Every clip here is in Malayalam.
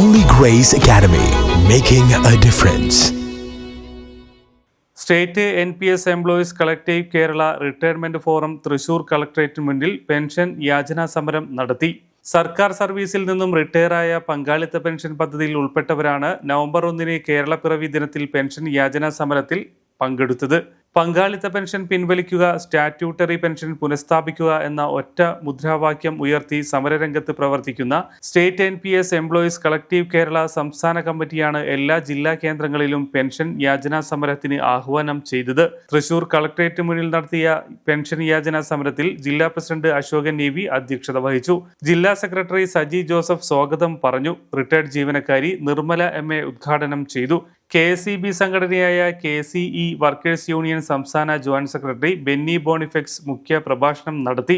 Holy grace academy making a difference state N P S employees collective Kerala retirement forum Thrissur കളക്ടറേറ്റിന് മുന്നിൽ പെൻഷൻ യാചനാ സമരം നടത്തി. സർക്കാർ സർവീസിൽ നിന്നും റിട്ടയറായ പങ്കാളിത്ത പെൻഷൻ പദ്ധതിയിൽ ഉൾപ്പെട്ടവരാണ് നവംബർ ഒന്നിന് കേരള പിറവി ദിനത്തിൽ പെൻഷൻ യാചനാ സമരത്തിൽ പങ്കെടുത്തത്. പങ്കാളിത്ത പെൻഷൻ പിൻവലിക്കുക സ്റ്റാറ്റ്യൂട്ടറി പെൻഷൻ പുനഃസ്ഥാപിക്കുക എന്ന ഒറ്റ മുദ്രാവാക്യം ഉയർത്തി സമരരംഗത്ത് പ്രവർത്തിക്കുന്ന state N P S employees collective Kerala സംസ്ഥാന കമ്മിറ്റിയാണ് എല്ലാ ജില്ലാ കേന്ദ്രങ്ങളിലും പെൻഷൻ യാചനാ സമരത്തിന് ആഹ്വാനം ചെയ്തത്. തൃശൂർ കളക്ടറേറ്റ് മുന്നിൽ നടത്തിയ പെൻഷൻ യാചനാ സമരത്തിൽ ജില്ലാ പ്രസിഡന്റ് അശോകൻ നേവി അധ്യക്ഷത വഹിച്ചു. ജില്ലാ സെക്രട്ടറി സജി ജോസഫ് സ്വാഗതം പറഞ്ഞു. റിട്ടയർഡ് ജീവനക്കാരി നിർമ്മല എം എ ഉദ്ഘാടനം ചെയ്തു. കെ സി ബി സംഘടനയായ K C E workers union സംസ്ഥാന ജോയിന്റ് സെക്രട്ടറി ബെന്നി ബോണിഫെക്സ് മുഖ്യ പ്രഭാഷണം നടത്തി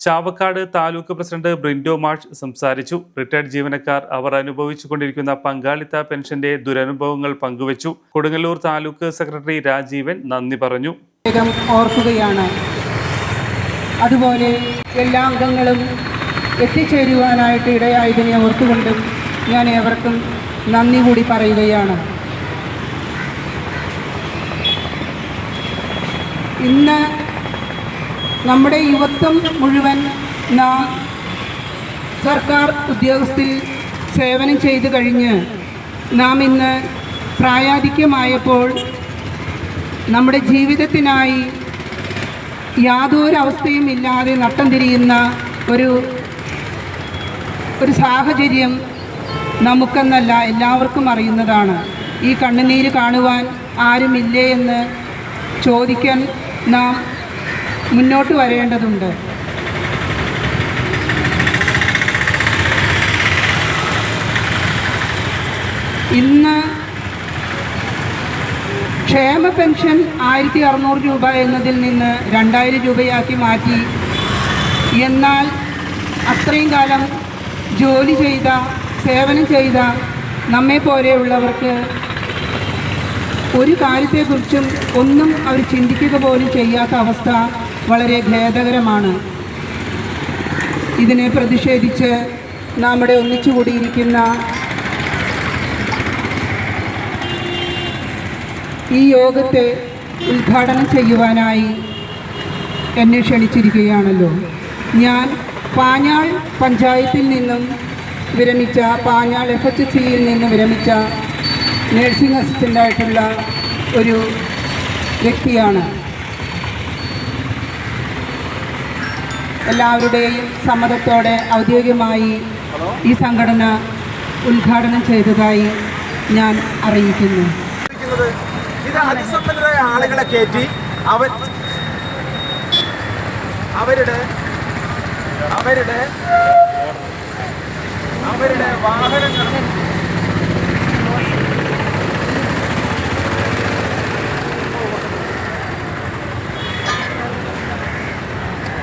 ചാവക്കാട് താലൂക്ക് പ്രസിഡന്റ് ബ്രിൻഡോ മാഷ് സംസാരിച്ചു. റിട്ടയർഡ് ജീവനക്കാർ അവർ അനുഭവിച്ചുകൊണ്ടിരിക്കുന്ന പങ്കാളിത്ത പെൻഷന്റെ ദുരനുഭവങ്ങൾ പങ്കുവച്ചു. കൊടുങ്ങല്ലൂർ താലൂക്ക് സെക്രട്ടറി രാജീവൻ നന്ദി പറഞ്ഞു. ഓർക്കുകയാണ്. അതുപോലെ എല്ലാ അംഗങ്ങളും എത്തിച്ചേരുവാനായിട്ട് ഇടയായതിനെ ഓർത്തുകൊണ്ടും ഞാൻ ഏവർക്കും നന്ദി കൂടി പറയുകയാണ്. ഇന്ന് നമ്മുടെ യുവത്വം മുഴുവൻ നാം സർക്കാർ ഉദ്യോഗസ്ഥിൽ സേവനം ചെയ്തു കഴിഞ്ഞ് നാം ഇന്ന് പ്രായാധിക്യമായപ്പോൾ നമ്മുടെ ജീവിതത്തിനായി യാതൊരവസ്ഥയും ഇല്ലാതെ നട്ടം തിരിയുന്ന ഒരു ഒരു സാഹചര്യം നമുക്കെന്നല്ല എല്ലാവർക്കും അറിയുന്നതാണ്. ഈ കണ്ണുനീര് കാണുവാൻ ആരുമില്ലേ എന്ന് ചോദിക്കാൻ നാം മുന്നോട്ട് വരേണ്ടതുണ്ട്. ഇന്ന് ക്ഷേമ പെൻഷൻ ആയിരത്തി അറുന്നൂറ് രൂപ എന്നതിൽ നിന്ന് രണ്ടായിരം രൂപയാക്കി മാറ്റി. എന്നാൽ അത്രയും കാലം ജോലി ചെയ്ത സേവനം ചെയ്ത നമ്മെ പോലെയുള്ളവർക്ക് ഒരു കാര്യത്തെക്കുറിച്ചും ഒന്നും അവർ ചിന്തിക്കുക പോലും ചെയ്യാത്ത അവസ്ഥ വളരെ ഖേദകരമാണ്. ഇതിനെ പ്രതിഷേധിച്ച് നമ്മുടെ ഒന്നിച്ചുകൂടിയിരിക്കുന്ന ഈ യോഗത്തെ ഉദ്ഘാടനം ചെയ്യുവാനായി എന്നെ ക്ഷണിച്ചിരിക്കുകയാണല്ലോ. ഞാൻ പാഞ്ഞാൾ പഞ്ചായത്തിൽ നിന്നും വിരമിച്ച പാഞ്ഞാൾ എഫ് എച്ച് സിയിൽ നിന്ന് വിരമിച്ച നേഴ്സിംഗ് അസിസ്റ്റന്റായിട്ടുള്ള ഒരു വ്യക്തിയാണ് എല്ലാവരുടെയും സമ്മതത്തോടെ ഔദ്യോഗികമായി ഈ സംഘടന ഉദ്ഘാടനം ചെയ്തതായി ഞാൻ അറിയിക്കുന്നു. ഇത് ആളുകളെ കയറ്റി അവർ അവരുടെ അവരുടെ അവരുടെ വാഹനങ്ങൾ Thank you.